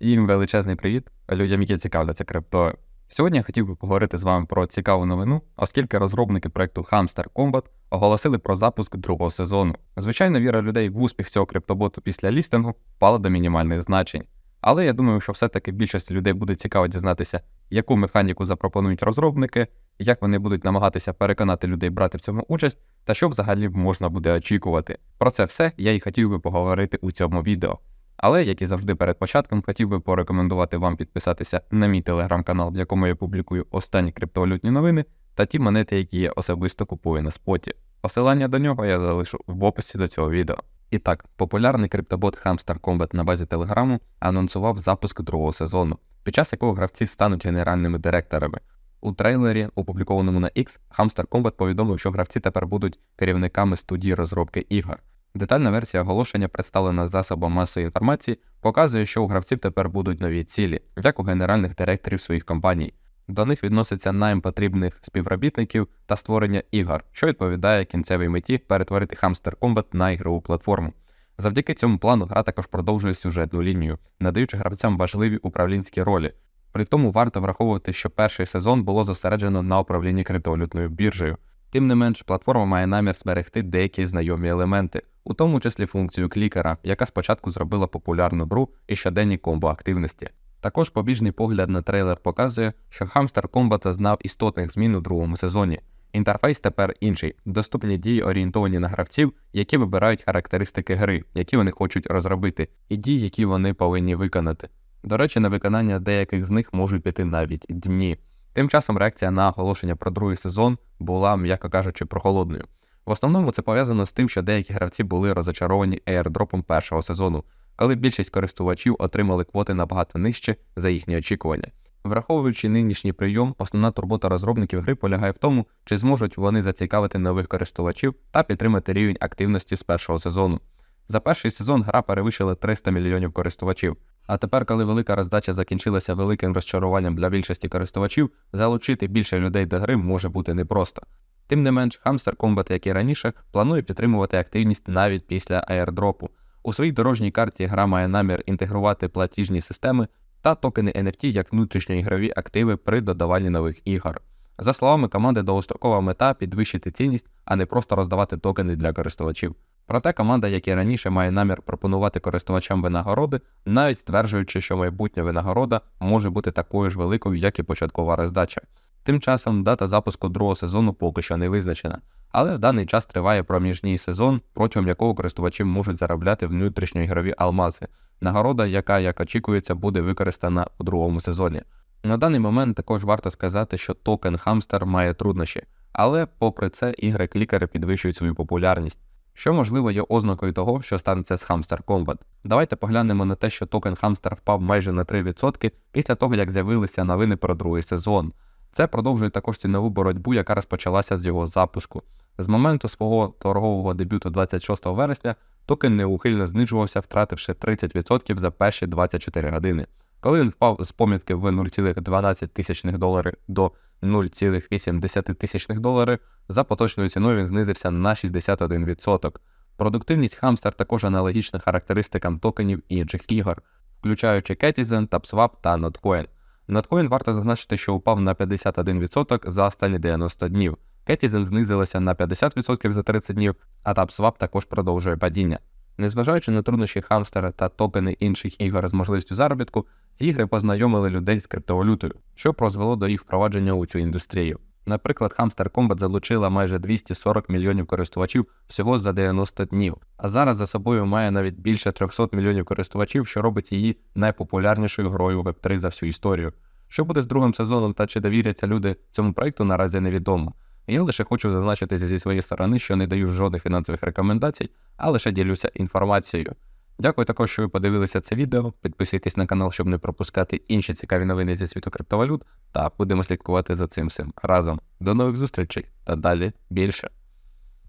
Всім величезний привіт людям, які цікавляться криптою. Сьогодні я хотів би поговорити з вами про цікаву новину, оскільки розробники проекту Hamster Combat оголосили про запуск другого сезону. Звичайно, віра людей в успіх цього криптоботу після лістингу впала до мінімальних значень. Але я думаю, що все-таки більшості людей буде цікаво дізнатися, яку механіку запропонують розробники, як вони будуть намагатися переконати людей брати в цьому участь, та що взагалі можна буде очікувати. Про це все я і хотів би поговорити у цьому відео. Але, як і завжди перед початком, хотів би порекомендувати вам підписатися на мій телеграм-канал, в якому я публікую останні криптовалютні новини та ті монети, які я особисто купую на споті. Посилання до нього я залишу в описі до цього відео. І так, популярний криптобот Hamster Combat на базі Телеграму анонсував запуск другого сезону, під час якого гравці стануть генеральними директорами. У трейлері, опублікованому на X, Hamster Combat повідомив, що гравці тепер будуть керівниками студії розробки ігор. Детальна версія оголошення, представлена засобом масової інформації, показує, що у гравців тепер будуть нові цілі, як у генеральних директорів своїх компаній. До них відноситься найм потрібних співробітників та створення ігор, що відповідає кінцевій меті перетворити Hamster Combat на ігрову платформу. Завдяки цьому плану гра також продовжує сюжетну лінію, надаючи гравцям важливі управлінські ролі. При тому варто враховувати, що перший сезон було зосереджено на управлінні криптовалютною біржею. Тим не менш, платформа має намір зберегти деякі знайомі елементи, у тому числі функцію клікера, яка спочатку зробила популярну гру і щоденні комбо активності. Також побіжний погляд на трейлер показує, що Hamster Combat зазнав істотних змін у другому сезоні. Інтерфейс тепер інший, доступні дії орієнтовані на гравців, які вибирають характеристики гри, які вони хочуть розробити, і дії, які вони повинні виконати. До речі, на виконання деяких з них можуть піти навіть дні. Тим часом реакція на оголошення про другий сезон була, м'яко кажучи, прохолодною. В основному це пов'язано з тим, що деякі гравці були розочаровані аірдропом першого сезону, коли більшість користувачів отримали квоти набагато нижче за їхні очікування. Враховуючи нинішній прийом, основна турбота розробників гри полягає в тому, чи зможуть вони зацікавити нових користувачів та підтримати рівень активності з першого сезону. За перший сезон гра перевищила 300 мільйонів користувачів. А тепер, коли велика роздача закінчилася великим розчаруванням для більшості користувачів, залучити більше людей до гри може бути непросто. Тим не менш, Hamster Combat, як і раніше, планує підтримувати активність навіть після аірдропу. У своїй дорожній карті гра має намір інтегрувати платіжні системи та токени NFT як внутрішньоігрові активи при додаванні нових ігор. За словами команди, довгострокова мета підвищити цінність, а не просто роздавати токени для користувачів. Проте команда, як і раніше, має намір пропонувати користувачам винагороди, навіть стверджуючи, що майбутня винагорода може бути такою ж великою, як і початкова роздача. Тим часом дата запуску другого сезону поки що не визначена, але в даний час триває проміжній сезон, протягом якого користувачі можуть заробляти внутрішньоігрові алмази, нагорода, яка, як очікується, буде використана у другому сезоні. На даний момент також варто сказати, що токен Hamster має труднощі, але попри це ігри-клікери підвищують свою популярність, що можливо є ознакою того, що станеться з Hamster Combat. Давайте поглянемо на те, що токен Hamster впав майже на 3% після того, як з'явилися новини про другий сезон. Це продовжує також цінову боротьбу, яка розпочалася з його запуску. З моменту свого торгового дебюту 26 вересня токен неухильно знижувався, втративши 30% за перші 24 години. Коли він впав з помітки в 0,12 тисячних доларів до 0,8 тисячних доларів, за поточною ціною він знизився на 61%. Продуктивність Hamster також аналогічна характеристикам токенів інших ігор, включаючи Ketizen, TapSwap та Notcoin. Notcoin варто зазначити, що упав на 51% за останні 90 днів. Кетізен знизилася на 50% за 30 днів, а TapSwap також продовжує падіння. Незважаючи на труднощі хамстера та токени інших ігор з можливістю заробітку, ці ігри познайомили людей з криптовалютою, що призвело до їх впровадження у цю індустрію. Наприклад, Hamster Combat залучила майже 240 мільйонів користувачів всього за 90 днів, а зараз за собою має навіть більше 300 мільйонів користувачів, що робить її найпопулярнішою грою Web3 за всю історію. Що буде з другим сезоном та чи довіряться люди цьому проекту, наразі невідомо. Я лише хочу зазначити зі своєї сторони, що не даю жодних фінансових рекомендацій, а лише ділюся інформацією. Дякую також, що ви подивилися це відео. Підписуйтесь на канал, щоб не пропускати інші цікаві новини зі світу криптовалют, та будемо слідкувати за цим всім разом. До нових зустрічей та далі більше.